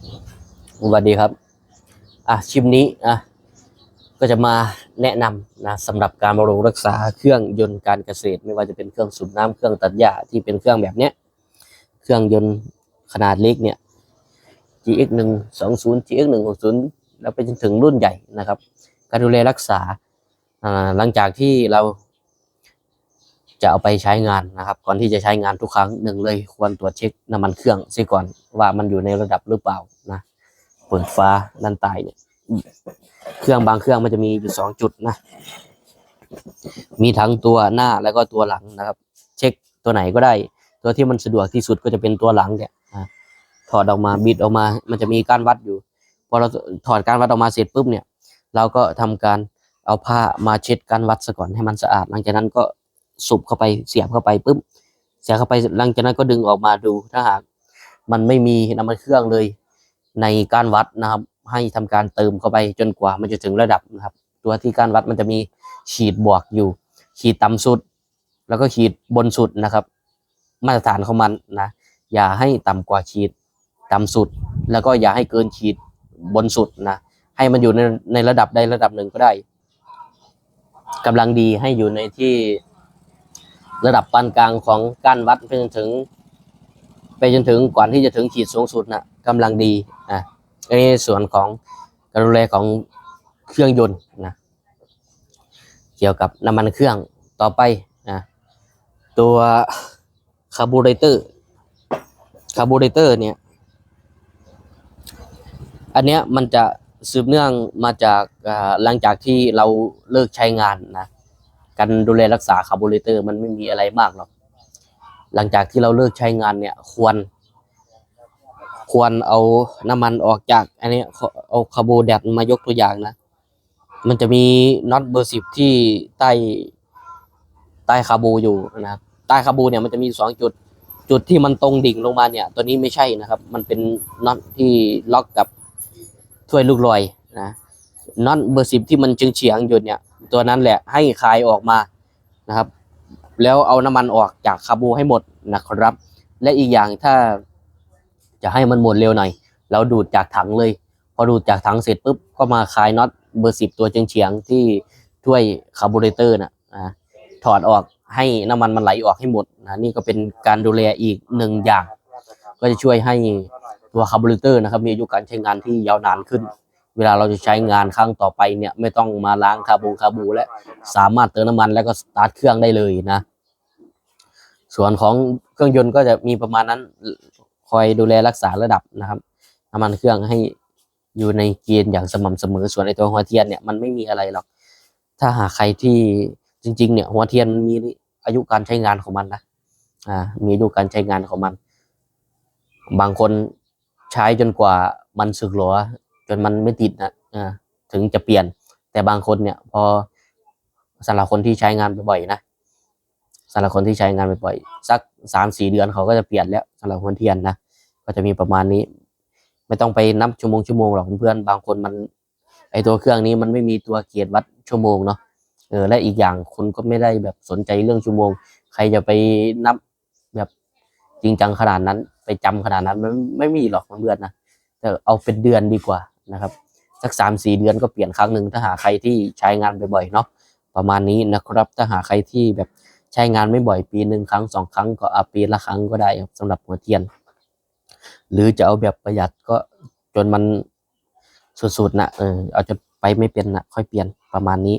สวัสดีครับ อะชิมนี้อะก็จะมาแนะนำนะสำหรับการบำรุงรักษาเครื่องยนต์การเกษตร ไม่ว่าจะเป็นเครื่องสูบน้ำเครื่องตัดหญ้าที่เป็นเครื่องแบบเนี้ยเครื่องยนต์ขนาดเล็กเนี่ย GX 1 2 0 GX 1 6 0แล้วไปจนถึงรุ่นใหญ่นะครับ การดูแลรักษาหลังจากที่เรา จะเอาไปใช้งานนะครับ ก่อนที่จะใช้งานทุกครั้งหนึ่งเลยควรตรวจเช็คน้ำมันเครื่องเสียก่อนว่ามันอยู่ในระดับหรือเปล่านะเปิดฟ้าด้านใต้เนี่ยเครื่องบางเครื่องมันจะมีอยู่สองจุดนะ มีทั้งตัวหน้าแล้วก็ตัวหลังนะครับ เช็คตัวไหนก็ได้ ตัวที่มันสะดวกที่สุดก็จะเป็นตัวหลังเนี่ยถอดออกมาบิดออกมา มันจะมีการวัดอยู่พอเราถอดการวัดออกมาเสร็จปุ๊บเนี่ย เราก็ทำการเอาผ้ามาเช็ดการวัดซะก่อนให้มันสะอาด หลังจากนั้นก็ สุบเข้าไปเสียบเข้าไปปุ๊บเสียบเข้าไปหลังจากนั้นก็ดึงออกมาดูถ้าหากมันไม่มีน้ำมันเครื่องเลย ในการวัดนะครับ ให้ทำการเติมเข้าไปจนกว่ามันจะถึงระดับนะครับ ตัวที่การวัดมันจะมีขีดบวกอยู่ ขีดต่ำสุด แล้วก็ขีดบนสุดนะครับ มาตรฐานของมันนะอย่าให้ต่ำกว่าขีดต่ำสุด แล้วก็อย่าให้เกินขีดบนสุดนะให้มันอยู่ในในระดับใดระดับหนึ่งก็ได้กำลังดีให้อยู่ในที่ ระดับปานกลางของการวัดไปจนถึง ไปจนถึงก่อนที่จะถึงขีดสูงสุดนะกำลังดีนะอันนี้ส่วนของการดูแลของเครื่องยนต์นะเกี่ยวกับน้ำมันเครื่องต่อไปนะตัวคาร์บูเรเตอร์คาร์บูเรเตอร์เนี่ยอันเนี้ยมันจะสืบเนื่องมาจากหลังจากที่เราเลิกใช้งานนะ การดูแลรักษาคาร์บูเรเตอร์มันไม่มีอะไรมากหรอก หลังจากที่เราเลิกใช้งานเนี่ย ควร ควรเอาน้ำมันออกจาก อันนี้เอาคาร์บูแดดมายกตัวอย่างนะ มันจะมีน็อตเบอร์สิบที่ใต้ใต้คาร์บูอยู่นะครับใต้คาร์บูเนี่ยมันจะมีสองจุดจุดที่มันตรงดิ่งลงมาเนี่ย ตัวนี้ไม่ใช่นะครับ มันเป็นน็อตที่ล็อกกับถ้วยลูกลอยนะน็อตเบอร์สิบที่มันจึงเฉียงๆอยู่เนี่ย ตัวนั้นแหละให้คลายออกมานะครับ แล้วเอาน้ำมันออกจากคาร์บูให้หมดนะครับ และอีกอย่างถ้าจะให้มันหมดเร็วหน่อยเราดูดจากถังเลย พอดูดจากถังเสร็จปุ๊บก็มาคลายน็อตเบอร์สิบตัวเฉียงๆที่ถ้วยคาร์บูเรเตอร์นะนะถอดออกให้น้ำมันมันไหลออกให้หมดนะนี่ก็เป็นการดูแลอีกหนึ่งอย่าง ก็จะช่วยให้ตัวคาร์บูเรเตอร์นะครับ มีอายุการใช้งานที่ยาวนานขึ้น เวลาเราจะใช้งานครั้งต่อไปเนี่ยไม่ต้องมาล้างคาบูคาบูและสามารถเติมน้ำมันแล้วก็สตาร์ทเครื่องได้เลยนะ ส่วนของเครื่องยนต์ก็จะมีประมาณนั้นคอยดูแลรักษาระดับนะครับน้ำมันเครื่องให้อยู่ในเกณฑ์อย่างสม่ำเสมอส่วนไอตัวหัวเทียนเนี่ยมันไม่มีอะไรหรอก ถ้าหากใครที่จริง ๆ เนี่ยหัวเทียนมีอายุการใช้งานของมันนะอ่ามีอายุการใช้งานของมัน บางคนใช้จนกว่ามันสึกหรอ จนมันไม่ติดนะอ่าถึงจะเปลี่ยน แต่บางคนเนี่ย พอสำหรับคนที่ใช้งานบ่อยๆนะสำหรับคนที่ใช้งานบ่อยๆสักสามสี่เดือนเขาก็จะเปลี่ยนแล้วสำหรับหัวเทียนนะก็จะมีประมาณนี้ ไม่ต้องไปนับชั่วโมงชั่วโมงหรอกเพื่อนๆบางคนมัน ไอตัวเครื่องนี้มันไม่มีตัวเกียรวัดชั่วโมงเนาะเออและอีกอย่างคุณก็ไม่ได้แบบสนใจเรื่องชั่วโมง ใครจะไปนับแบบจริงจังขนาดนั้น ไปจำขนาดนั้นมันไม่มีหรอกเพื่อนๆนะแต่เอาเป็นเดือนดีกว่า นะครับสักสามสี่เดือนก็เปลี่ยนครั้งหนึ่งถ้าหาใครที่ใช้งานบ่อยๆเนาะประมาณนี้นะครับ ถ้าหาใครที่แบบใช้งานไม่บ่อยปีหนึ่งครั้งสองครั้งก็อาปีละครั้งก็ได้ครับสำหรับหัวเทียน หรือจะเอาแบบประหยัดก็จนมันสุดๆนะเออเอาจนไปไม่เป็นนะค่อยเปลี่ยนประมาณนี้